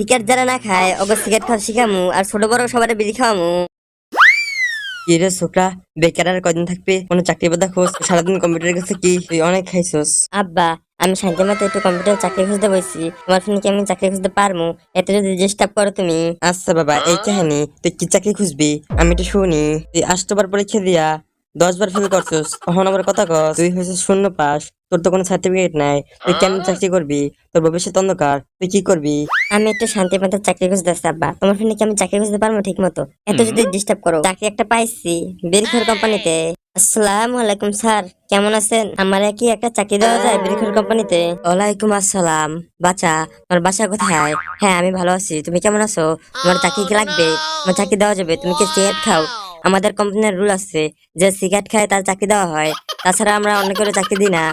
Cigarette যারা না খায় ওকে সিগারেট খাওয়া শিখামু আর ছোট বড় সবার বিড়ি খাওয়ামু। কি রে ছোকরা বেকার আর কয়দিন থাকবে? কোনো চাকরি বাদা খোঁজ? সারাদিন কম্পিউটারের কাছে কি? তুই অনেক খাইছস। আব্বা আমি শান্তি মতো একটু কম্পিউটার চাকরি খুঁজতে বসছি তোমার ফোনে কি আমি চাকরি খুঁজতে পারব এতে যদি ডিস্টার্ব করো তুমি। আচ্ছা বাবা এই কাহিনী তুই কি চাকরি খুঁজবি? আমি তো শুনি। তুই আষ্টবার পরীক্ষা দিয়া। দশ বার ফেল করছস তখন আবার কথা কস। তুই হয়েছিস শূন্য পাস তোর তো কোনো সার্টিফিকেট নাই। তুই কেমন চাকরি করবি? তোর ভবিষ্যৎ অন্ধকার তুই কি করবি? আমি একটু শান্তি মতো চাকরি খুঁজতে আব্বা। তোমার ফোনে কি আমি চাকরি খুঁজতে পারব ঠিক মতো এত যদি ডিস্টার্ব করো। চাকরি একটা পাইছি বেরিখোর কোম্পানিতে। আসসালামু আলাইকুম স্যার। কেমন আছেন? আমার কি একটা চাকরি দেওয়া যায় বেরিখোর কোম্পানিতে? ওয়ালাইকুম আসসালাম। বাচ্চা তোমার বাসা কোথায়? হ্যাঁ আমি ভালো আছি। তুমি কেমন আছো? তোমার চাকরি কি লাগবে? আমার চাকরি দেওয়া যাবে। তুমি কি সিগারেট খাও আমাদের কোম্পানির রুল আছে যে সিগারেট খায় তার চাকরি দেওয়া হয়। তাছাড়া আমরা অন্য করে চাকরি দিই না।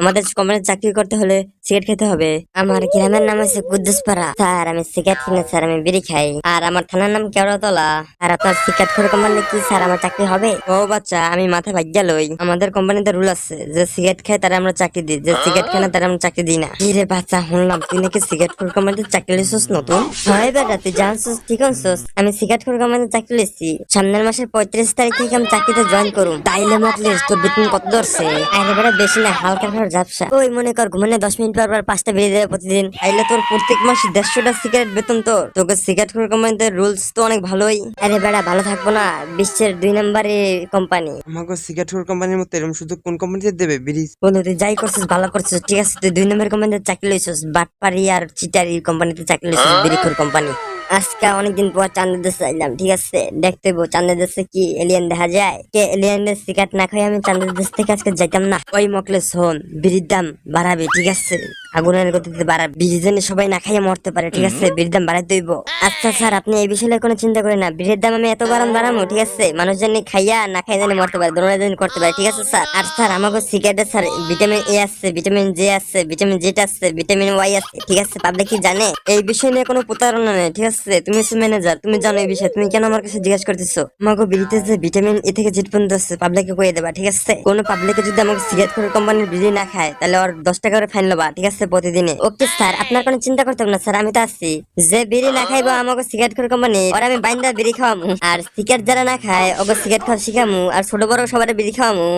আমাদের কোম্পানির চাকরি করতে হলে সিগারেট খেতে হবে। আমার গ্রামের নাম হচ্ছে কুদ্দুসপাড়া। স্যার, আমি সিগারেট কিনে, স্যার, আমি বিড়ি খাই। আর আমার থানার নাম কেওড়াতলা। আর আপনার সিগারেট করে কোম্পানি কি, স্যার, আমার চাকরি হবে? ও বাচ্চা, আমি মাথায় ভাগ্যা লই। আমাদের কোম্পানিতে রুল আছে, যে সিগারেট খায় তারা আমরা চাকরি দিই। যে সিগারেট খায় না তারা আমরা চাকরি দিই না। কি রে বাচ্চা, শুনলাম তুই নাকি সিগারেট করে কোম্পানিতে চাকরি লিছিস নতুন? হয় বেটা, তুই জানছিস, ঠিক আনছিস। আমি সিগারেট করে কোম্পানিতে চাকরি লিছি সামনের মাসের পঁয়ত্রিশ তারিখ থেকে আমি চাকরিতে জয়েন করুম? তাইলে মাতলিস তোর বেতন কত ধরছে? আরে বেটা, বেশি না, হালকা খাওয়ার ঝাপসা ওই মনে কর ঘুমানে দশ মিনিট পর পর পাঁচটা বেরিয়ে দেবে প্রতিদিন। তাইলে তোর প্রত্যেক মাসে দেড়শোটা সিগারেট বেতন তোর। তোকে সিগারেট কোম্পানিতে রুলস তো অনেক ভালোই। আরে বেড়া ভালো থাকব না। বিশ্বের দুই নম্বরে কোম্পানি আমাকে সিগারেট কোম্পানির মতো এরকম শুধু কোন কোম্পানিতে দেবে ব্রিজ বন্ধু তুই যাই করছিস ভালো করছিস ঠিক আছে? তুই দুই নম্বর কোম্পানিতে চাকরি লইছিস বাটপারি আর চিটারি কোম্পানিতে চাকরি লইছিস বিরিখুর কোম্পানি আজকে অনেকদিন পর চান্দের দেশে আইলাম ঠিক আছে? দেখতে হইব চান্দের দেশে কি এলিয়েন দেখা যায়? কে এলিয়েনের শিকার না খাই আমি চান্দের দেশ থেকে আজকে যাইতাম না। ওই মকলে শোন বিড়ির দাম বাড়াবে, ঠিক আছে? আগুনের গতিতে বিড়ি জেনে সবাই না খাইয়ে মরতে পারে, ঠিক আছে? বিড়ির দাম বাড়াইতে হইব আচ্ছা স্যার, আপনি এই বিষয়ে কোনো চিন্তা করেন না। বিড়ির দাম আমি এত বাড়াম বাড়ামো, ঠিক আছে? মানুষ জানি খাইয়া না খাই জানি মরতে পারে, দোনো জানি করতে পারে, ঠিক আছে, স্যার? আর স্যার, আমাকে সিগারেটে, স্যার, ভিটামিন এ আছে, ভিটামিন জে আছে, ভিটামিন জেড আছে, ভিটামিন ওয়াই আছে, ঠিক আছে? পাবলিক কি জানে? এই বিষয় নিয়ে কোনো প্রতারণা নেই, ঠিক আছে? তুমি হচ্ছে ম্যানেজার তুমি জানো এই বিষয়ে, তুমি কেন আমার কাছে জিজ্ঞাসা করতেছো? আমাকে বিড়িতে যে ভিটামিন এ থেকে জেড পর্যন্ত আছে, পাবলিককে কয়ে দেবা, ঠিক আছে? কোনো পাবলিকে যদি আমাকে সিগারেট করে কোম্পানির বিড়ি না খায়, তাহলে ওর দশ টাকা করে ফাইন লবা, ঠিক আছে? প্রতিদিনে ওকে স্যার আপনার কোনো চিন্তা করতে হবে না স্যার আমি তো আসছি যে বিড়ি না খাইবো আমাকে সিগারেট খোর কোম্পানি ওর আমি বাইন্দা বিড়ি খাওয়ামু। আর সিগারেট যারা না খায় ওকে সিগারেট খাওয়া শিখামু। আর ছোট বড় সবার বিড়ি খাওয়ামু।